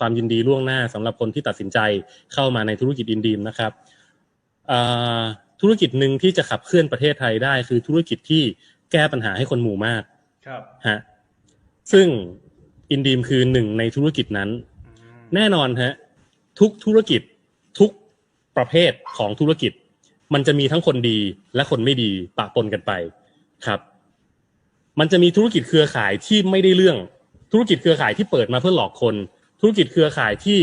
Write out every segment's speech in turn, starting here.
ความยินดีล่วงหน้าสำหรับคนที่ตัดสินใจเข้ามาในธุรกิจอินดีมนะครับอ่าธุรกิจหนึ่งที่จะขับเคลื่อนประเทศไทยได้ คือธุรกิจที่แก้ปัญหาให้คนหมู่มากครับฮะซึ่งอินดีมคือหนึ่งในธุรกิจนั้นอืมแน่นอนฮะทุกธุรกิจทุกประเภทของธุรกิจ มันจะมีทั้งคนดีและคนไม่ดีปะปนกันไปครับ มันจะมีธุรกิจเครือข่ายที่ไม่ได้เรื่องธุรกิจเครือข่ายที่เปิดมาเพื่อหลอกคน ธุรกิจเครือข่ายที่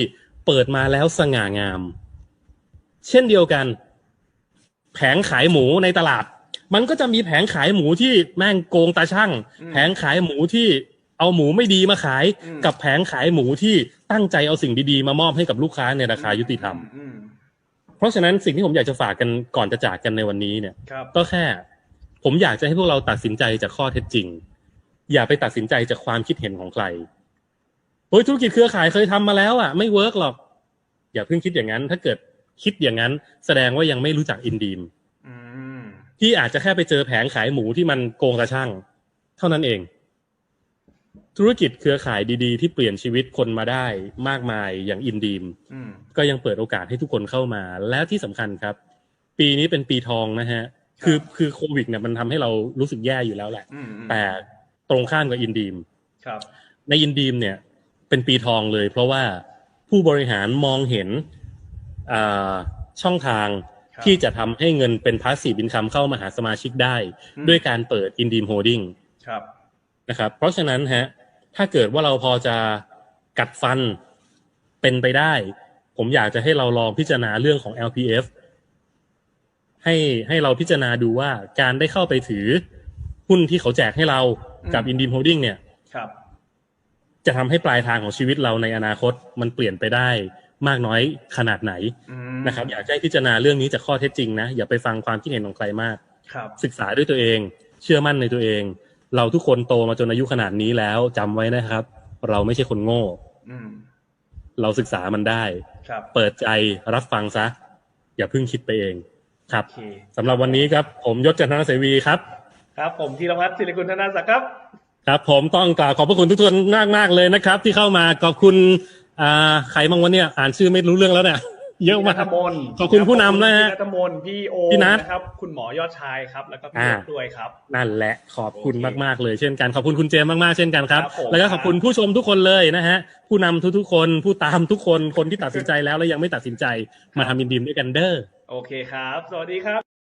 เปิดมาแล้วสง่างาม เช่นเดียวกัน แผงขายหมูในตลาด มันก็จะมีแผงขายหมูที่แม่งโกงตาช่างอืมแผงขายหมูที่เอาหมูไม่ดีมาขายอืมกับแผงขายหมูที่ตั้งใจเอาสิ่งดีๆ มามอบให้กับลูกค้าในราคายุติธรรมอืมเพราะฉะนั้นสิ่งที่ผมอยากจะฝากกันก่อนจะจากกันในวันนี้เนี่ยครับก็แค่ ผมอยากจะให้พวกเราตัดสินใจจากข้อเท็จจริง อย่าไปตัดสินใจจากความคิดเห็นของใครเฮ้ยธุรกิจเครือข่ายเคยทำมาแล้วอะไม่เวิร์กหรอก อย่าเพิ่งคิดอย่างนั้น ถ้าเกิดคิดอย่างนั้น แสดงว่ายังไม่รู้จักอินดีมอืมที่อาจจะแค่ไปเจอแผงขายหมูที่มันโกงกระช่าง เท่านั้นเอง ธุรกิจเครือข่ายดีๆ ที่เปลี่ยนชีวิตคนมาได้มากมายอย่างอินดีมอืมก็ยังเปิดโอกาสให้ทุกคนเข้ามา และที่สำคัญครับ ปีนี้เป็นปีทองนะฮะ คือคือโควิดเนี่ยมันทำให้เรารู้สึกแย่อยู่แล้วแหละอืมอืมแต่ตรงข้ามกับอินดีมครับในอินดีมเนี่ย เป็นปีทองเลย เพราะว่าผู้บริหารมองเห็นอ่าช่องทางครับที่จะทำให้เงินเป็นพาสซีฟอินคัมเข้ามาหาสมาชิกได้อืมด้วยการเปิดอินดีมโฮดิ้งครับนะครับ เพราะฉะนั้นฮะถ้าเกิดว่าเราพอจะกัดฟันเป็นไปได้ ผมอยากจะให้เราลองพิจารณาเรื่องของ LPF ให้ให้เราพิจารณาดูว่าการได้เข้าไปถือหุ้นที่เขาแจกให้เรากับอืมอินดีมโฮดิ้งเนี่ยครับ จะทำให้ปลายทางของชีวิตเราในอนาคตมันเปลี่ยนไปได้มากน้อยขนาดไหนอืมนะครับ อยากจะให้พิจารณาเรื่องนี้จากข้อเท็จจริงนะอย่าไปฟังความคิดเห็นของใครมากครับศึกษาด้วยตัวเอง เชื่อมั่นในตัวเอง เราทุกคนโตมาจนอายุขนาดนี้แล้วจำไว้นะครับ เราไม่ใช่คนโง่อืมเราศึกษามันได้ครับเปิดใจรับฟังซะ อย่าเพิ่งคิดไปเองครับโอเคสำหรับวันนี้ครับ ผมยศจันทนเสวีครับ ครับ ผมธีรพัฒน์ศิริกุลธนาศักดิ์ครับ ครับผมต้องกล่าวขอบพระคุณทุกคนมากมากๆเลยนะครับ ที่เข้ามาขอบคุณอ่าใครบ้างวันเนี่ยอ่านชื่อไม่รู้เรื่องแล้วเนี่ยเยอะมากพี่นัทมนต์ขอบคุณผู้นำนะฮะพี่นัทมนต์พี่โอพี่นัทนะครับ คุณหมอยอดชายครับ แล้วก็พี่อ่ายศด้วยครับ นั่นแหละขอบคุณโอเคมากๆเลยเช่นกันขอบคุณคุณเจมส์มากๆเช่นกันครับครับผมแล้วก็ขอบคุณผู้ชมทุกคนเลยนะฮะผู้นำทุกๆคนผู้ตามทุกคนคนที่ตัดสินใจแล้วและยังไม่ตัดสินใจมาทำอินดีมด้วยกันเด้อโอเคครับ สวัสดีครับ